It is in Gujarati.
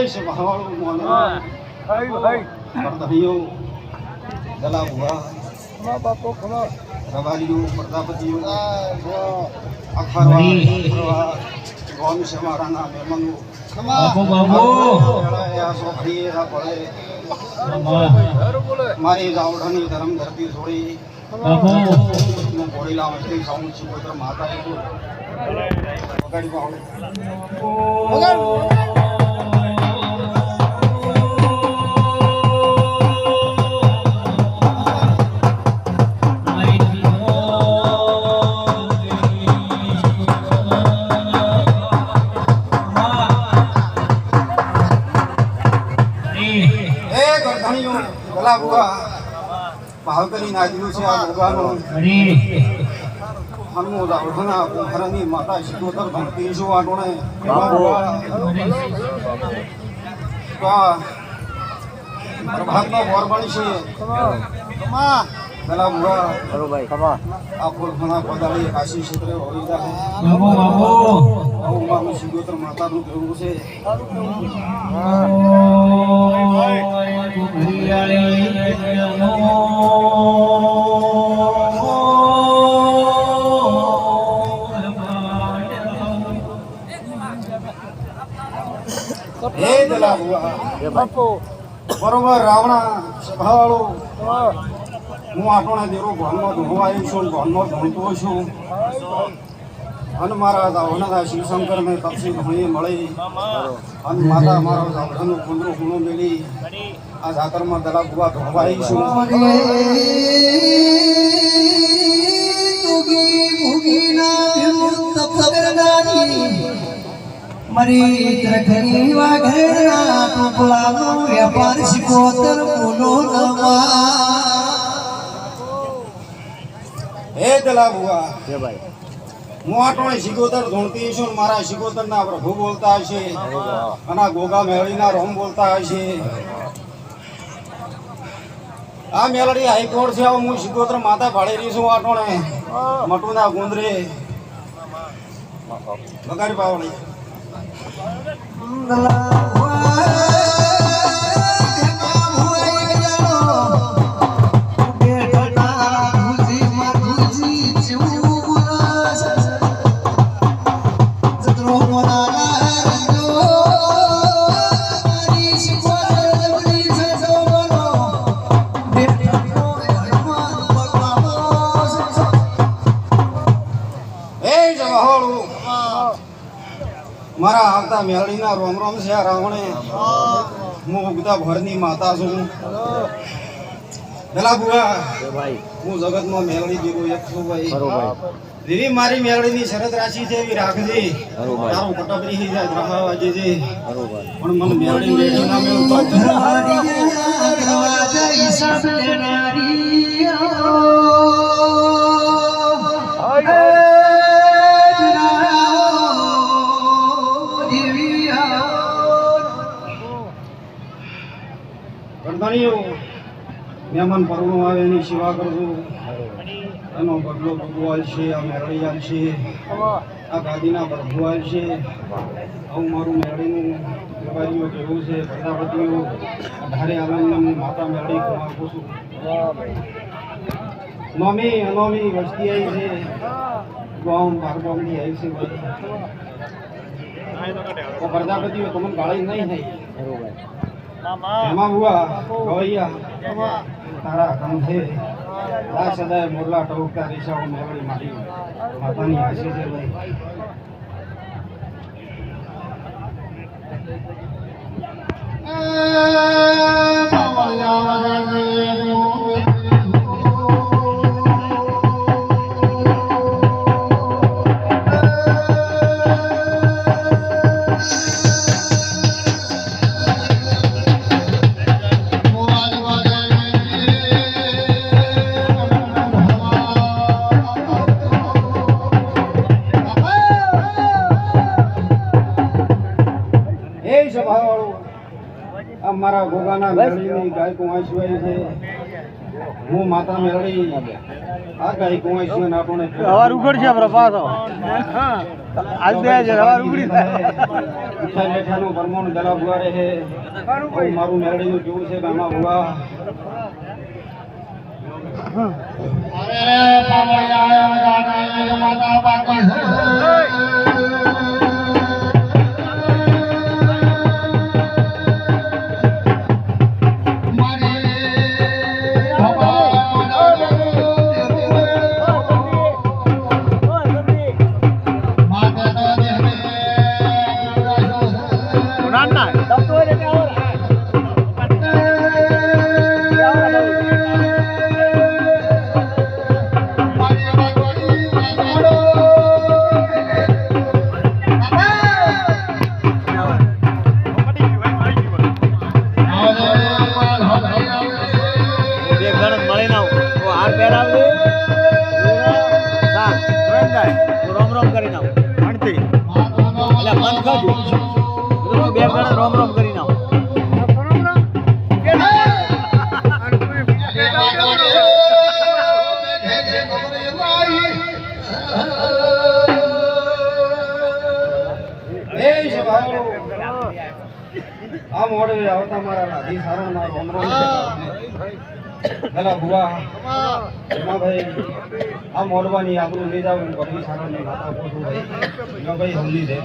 દેશ મહાવાળું મોનવાળું ગલા હુઆ બાપો ખમા રવાલીઓ પ્રજાપતિઓ અખરવા ગોમ છે મારા નામ મંગુ મારી ગાવડાની ધરમ ધરતી છોડી હું ઘોડીલા મસ્તી ખાઉં છું માતા વગાડી ભાવ છે આ ભગવાનનું કુંભરની માતા શિકોતર ભક્તિ છું આટોણે પ્રભાતનો બોરબણી છે. ગલા બુઆ આ ફૂલખણા પદાળી કાશી ક્ષેત્રે હોઈ જાય આવું મારું શિકોતર માતાનું કહેવું છે? હે દલા બુઆ બરોબર રાવણા સભાવાળો. હું આપણા દેરો ભણમાં ધોવાયું છું ભણમાં ભણતો છું. અને મારા દાવણા શિવશંકર ને તપસી ધોઈએ મળી. અને માતા મારો દાવડાનું કુંદરો ગુણો મેળી. આ જાતરમાં દલા ગુવા ધોવા છું. મરી ટોપલાનો વેપાર શિકોતર બોલો નવા. હે દલા બુઆ. હું આટોણે શિકોતર ધોણતી છું ને મારા શિકોતરના પ્રભુ બોલતા હશે. અને ગોગા ગોગા મેળીના રોમ બોલતા હશે. આ મેલડી હાઈકોર્ટ છે હું શિકોતર માતા ભાડેરી છું આટોણે. મટુના ગુંદરે. બગાડી પાવડી મારા આવતા મેળડીના રોમ રોમ છે, રાવણે હું ઉગતા ભરની માતા છું. પેલા બુઆ હું જગતમાં મેળડી જેવો એક છું ભાઈ. એવી મારી મેળડીની શરત રાશિ છે એવી રાખજે. તારું કટપરી હી જાય ગ્રહા વાજે છે. પણ મને મેળડી મેળડી ના મેળવું મહેમાન પરણો આવે એની સેવા કરજો. એનો બદલો ભગવાન છે આ મેળડીયાન છે. આ ગાદીના ભગવાન છે. આવું મારું મેળીનું વેપારીઓ કેવું છે. પ્રજાપતિઓ અઢારે આનંદ માતા મેળી માગું છું. નોમી અનોમી વસ્તી આવી છે. ગામ બારગામની આવી છે તો પ્રજાપતિઓ તમને ગાળી નહીં થઈ. એમાં હુઆ ગવૈયા તારા છે આ સદાય મોરલા ટોકતા રેસાઓ મેળવી મારી. માતાની આશી છે સભાવાળો. આ અમારા ગોગાના મેળવીની ગાય કુંવાસી છે. હું માતા મેળવી આ ગાય કુંવાસી ને આપણને હવાર ઉઘડ છે તો. આજ બે છે હવાર ઉઘડી મીઠાઈ મેઠાનું પરમોણ ગલા ભુવારે છે. મારું મેળવીનું કેવું છે ગામા ભુવા. ના હાર પહેરાવજે. સાત ત્રણ જાય તો રોમ રોમ કરી નાવ ગણતી એટલે મન કરજો બધું બે ગણ રોમ રોમ કરી સભાઓ આ મોડે આવતા મારા સારા ના રોમ રોમ. ગલા ભુવા. ભાઈ આ મોડવાની આપણું લઈ જાવ બધી સારણની માતા પોતું ભાઈ ભાઈ સમજી દે